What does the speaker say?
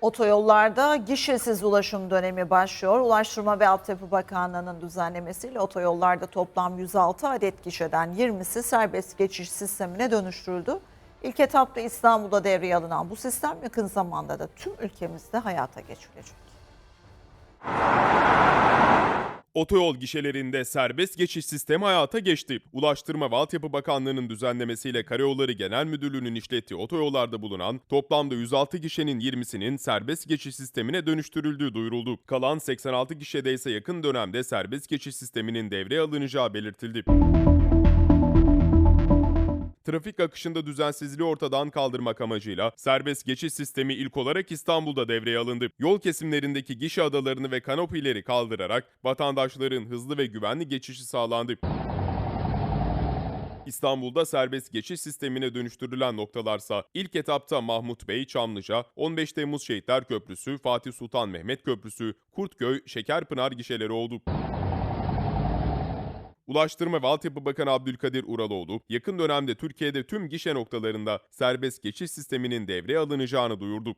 Otoyollarda gişesiz ulaşım dönemi başlıyor. Ulaştırma ve Altyapı Bakanlığı'nın düzenlemesiyle otoyollarda toplam 106 adet gişeden 20'si serbest geçiş sistemine dönüştürüldü. İlk etapta İstanbul'da devreye alınan bu sistem yakın zamanda da tüm ülkemizde hayata geçirecek. Otoyol gişelerinde serbest geçiş sistemi hayata geçti. Ulaştırma ve Altyapı Bakanlığı'nın düzenlemesiyle Karayolları Genel Müdürlüğü'nün işlettiği otoyollarda bulunan toplamda 106 gişenin 20'sinin serbest geçiş sistemine dönüştürüldüğü duyuruldu. Kalan 86 gişede ise yakın dönemde serbest geçiş sisteminin devreye alınacağı belirtildi. Trafik akışında düzensizliği ortadan kaldırmak amacıyla serbest geçiş sistemi ilk olarak İstanbul'da devreye alındı. Yol kesimlerindeki gişe adalarını ve kanopileri kaldırarak vatandaşların hızlı ve güvenli geçişi sağlandı. İstanbul'da serbest geçiş sistemine dönüştürülen noktalarsa ilk etapta Mahmut Bey, Çamlıca, 15 Temmuz Şehitler Köprüsü, Fatih Sultan Mehmet Köprüsü, Kurtköy, Şekerpınar gişeleri oldu. Ulaştırma ve Altyapı Bakanı Abdülkadir Uraloğlu, yakın dönemde Türkiye'de tüm gişe noktalarında serbest geçiş sisteminin devreye alınacağını duyurdu.